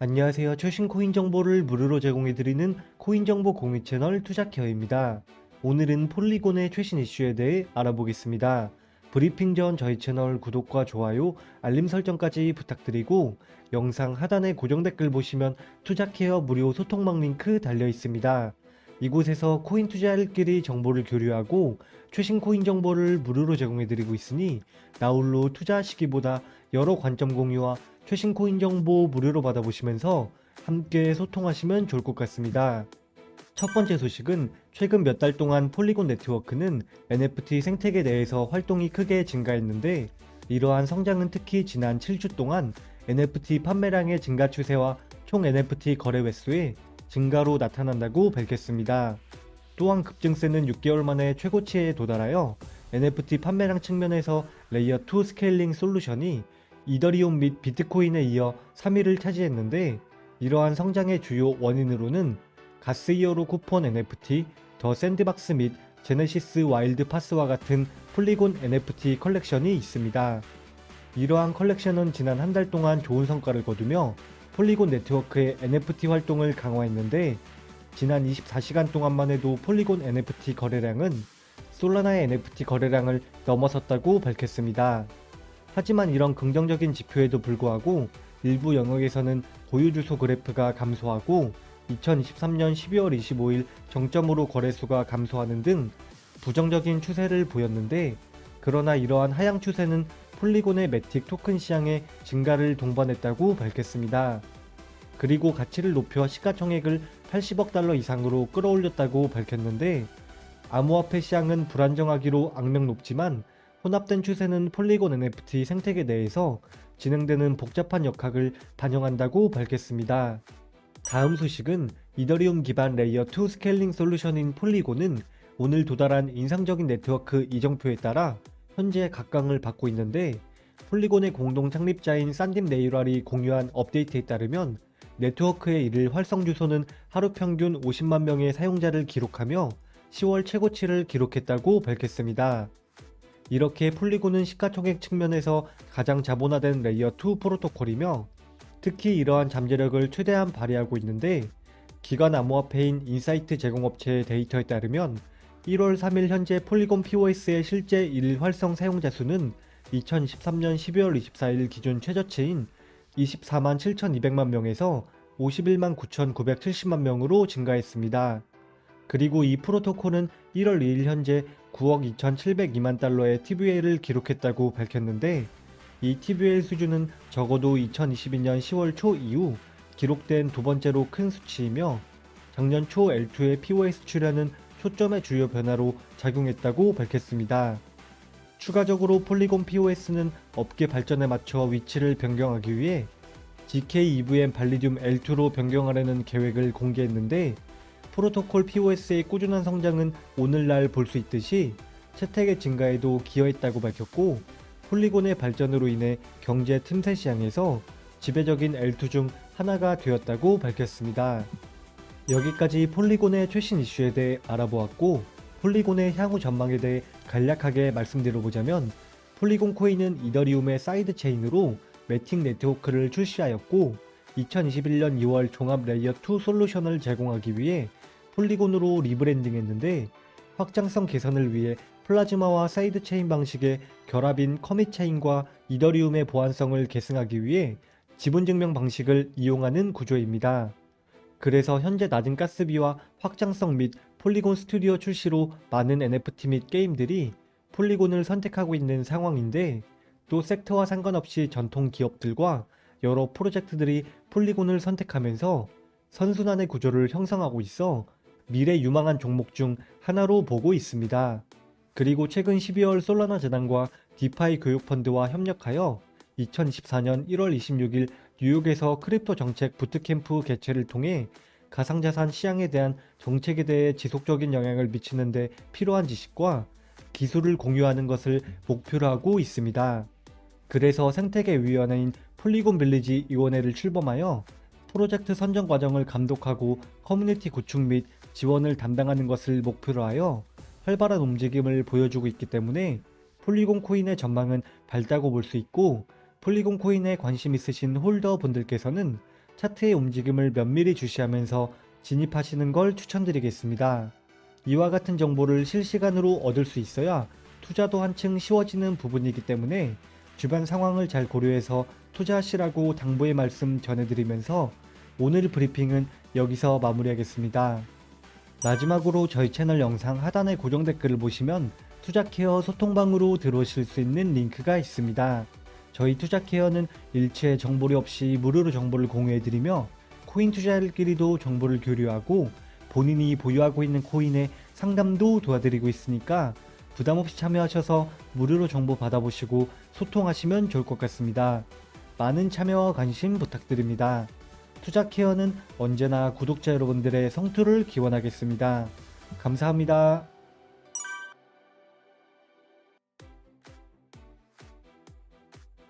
안녕하세요. 최신 코인 정보를 무료로 제공해드리는 코인 정보 공유 채널 투자케어입니다. 오늘은 폴리곤의 최신 이슈에 대해 알아보겠습니다. 브리핑 전 저희 채널 구독과 좋아요, 알림 설정까지 부탁드리고 영상 하단에 고정 댓글 보시면 투자케어 무료 소통망 링크 달려 있습니다. 이곳에서 코인 투자일끼리 정보를 교류하고 최신 코인 정보를 무료로 제공해드리고 있으니 나홀로 투자하시기보다 여러 관점 공유와 최신 코인 정보 무료로 받아보시면서 함께 소통하시면 좋을 것 같습니다. 첫 번째 소식은 최근 몇 달 동안 폴리곤 네트워크는 NFT 생태계 내에서 활동이 크게 증가했는데 이러한 성장은 특히 지난 7주 동안 NFT 판매량의 증가 추세와 총 NFT 거래 횟수의 증가로 나타난다고 밝혔습니다. 또한 급증세는 6개월 만에 최고치에 도달하여 NFT 판매량 측면에서 레이어 2 스케일링 솔루션이 이더리움 및 비트코인에 이어 3위를 차지했는데 이러한 성장의 주요 원인으로는 가스 이어로 쿠폰 NFT, 더 샌드박스 및 제네시스 와일드 파스와 같은 폴리곤 NFT 컬렉션이 있습니다. 이러한 컬렉션은 지난 한 달 동안 좋은 성과를 거두며 폴리곤 네트워크의 NFT 활동을 강화했는데 지난 24시간 동안만 해도 폴리곤 NFT 거래량은 솔라나의 NFT 거래량을 넘어섰다고 밝혔습니다. 하지만 이런 긍정적인 지표에도 불구하고 일부 영역에서는 보유 주소 그래프가 감소하고 2023년 12월 25일 정점으로 거래수가 감소하는 등 부정적인 추세를 보였는데 그러나 이러한 하향 추세는 폴리곤의 매틱 토큰 시장의 증가를 동반했다고 밝혔습니다. 그리고 가치를 높여 시가총액을 80억 달러 이상으로 끌어올렸다고 밝혔는데 암호화폐 시장은 불안정하기로 악명 높지만 혼합된 추세는 폴리곤 NFT 생태계 내에서 진행되는 복잡한 역학을 반영한다고 밝혔습니다. 다음 소식은 이더리움 기반 레이어 2 스케일링 솔루션인 폴리곤은 오늘 도달한 인상적인 네트워크 이정표에 따라 현재 각광을 받고 있는데 폴리곤의 공동 창립자인 산딤 네이랄이 공유한 업데이트에 따르면 네트워크의 이를 활성 주소는 하루 평균 50만 명의 사용자를 기록하며 10월 최고치를 기록했다고 밝혔습니다. 이렇게 폴리곤은 시가총액 측면에서 가장 자본화된 레이어 2 프로토콜이며 특히 이러한 잠재력을 최대한 발휘하고 있는데 기관 암호화폐인 인사이트 제공업체의 데이터에 따르면 1월 3일 현재 폴리곤 POS의 실제 일 활성 사용자 수는 2023년 12월 24일 기준 최저치인 24만 7,200만 명에서 51만 9,970만 명으로 증가했습니다. 그리고 이 프로토콜은 1월 2일 현재 9억 2,702만 달러의 TVL을 기록했다고 밝혔는데 이 TVL 수준은 적어도 2022년 10월 초 이후 기록된 두 번째로 큰 수치이며 작년 초 L2의 POS 출현은 초점의 주요 변화로 작용했다고 밝혔습니다. 추가적으로 폴리곤 POS는 업계 발전에 맞춰 위치를 변경하기 위해 GK2VM 발리듐 L2로 변경하려는 계획을 공개했는데 프로토콜 POS의 꾸준한 성장은 오늘날 볼 수 있듯이 채택의 증가에도 기여했다고 밝혔고 폴리곤의 발전으로 인해 경제 틈새 시장에서 지배적인 L2 중 하나가 되었다고 밝혔습니다. 여기까지 폴리곤의 최신 이슈에 대해 알아보았고 폴리곤의 향후 전망에 대해 간략하게 말씀드려보자면 폴리곤 코인은 이더리움의 사이드 체인으로 매틱 네트워크를 출시하였고 2021년 2월 종합 레이어 2 솔루션을 제공하기 위해 폴리곤으로 리브랜딩했는데 확장성 개선을 위해 플라즈마와 사이드 체인 방식의 결합인 커밋 체인과 이더리움의 보안성을 계승하기 위해 지분 증명 방식을 이용하는 구조입니다. 그래서 현재 낮은 가스비와 확장성 및 폴리곤 스튜디오 출시로 많은 NFT 및 게임들이 폴리곤을 선택하고 있는 상황인데 또 섹터와 상관없이 전통 기업들과 여러 프로젝트들이 폴리곤을 선택하면서 선순환의 구조를 형성하고 있어 미래 유망한 종목 중 하나로 보고 있습니다. 그리고 최근 12월 솔라나 재단과 디파이 교육펀드와 협력하여 2024년 1월 26일 뉴욕에서 크립토 정책 부트캠프 개최를 통해 가상자산 시장에 대한 정책에 대해 지속적인 영향을 미치는데 필요한 지식과 기술을 공유하는 것을 목표로 하고 있습니다. 그래서 생태계위원회인 폴리곤 빌리지 위원회를 출범하여 프로젝트 선정 과정을 감독하고 커뮤니티 구축 및 지원을 담당하는 것을 목표로 하여 활발한 움직임을 보여주고 있기 때문에 폴리곤 코인의 전망은 밝다고 볼 수 있고 폴리곤 코인에 관심 있으신 홀더 분들께서는 차트의 움직임을 면밀히 주시하면서 진입하시는 걸 추천드리겠습니다. 이와 같은 정보를 실시간으로 얻을 수 있어야 투자도 한층 쉬워지는 부분이기 때문에 주변 상황을 잘 고려해서 투자하시라고 당부의 말씀 전해드리면서 오늘 브리핑은 여기서 마무리하겠습니다. 마지막으로 저희 채널 영상 하단의 고정 댓글을 보시면 투자케어 소통방으로 들어오실 수 있는 링크가 있습니다. 저희 투자케어는 일체 정보리 없이 무료로 정보를 공유해드리며 코인 투자자들끼리도 정보를 교류하고 본인이 보유하고 있는 코인의 상담도 도와드리고 있으니까 부담 없이 참여하셔서 무료로 정보 받아보시고 소통하시면 좋을 것 같습니다. 많은 참여와 관심 부탁드립니다. 투자 케어는 언제나 구독자 여러분들의 성투를 기원하겠습니다. 감사합니다.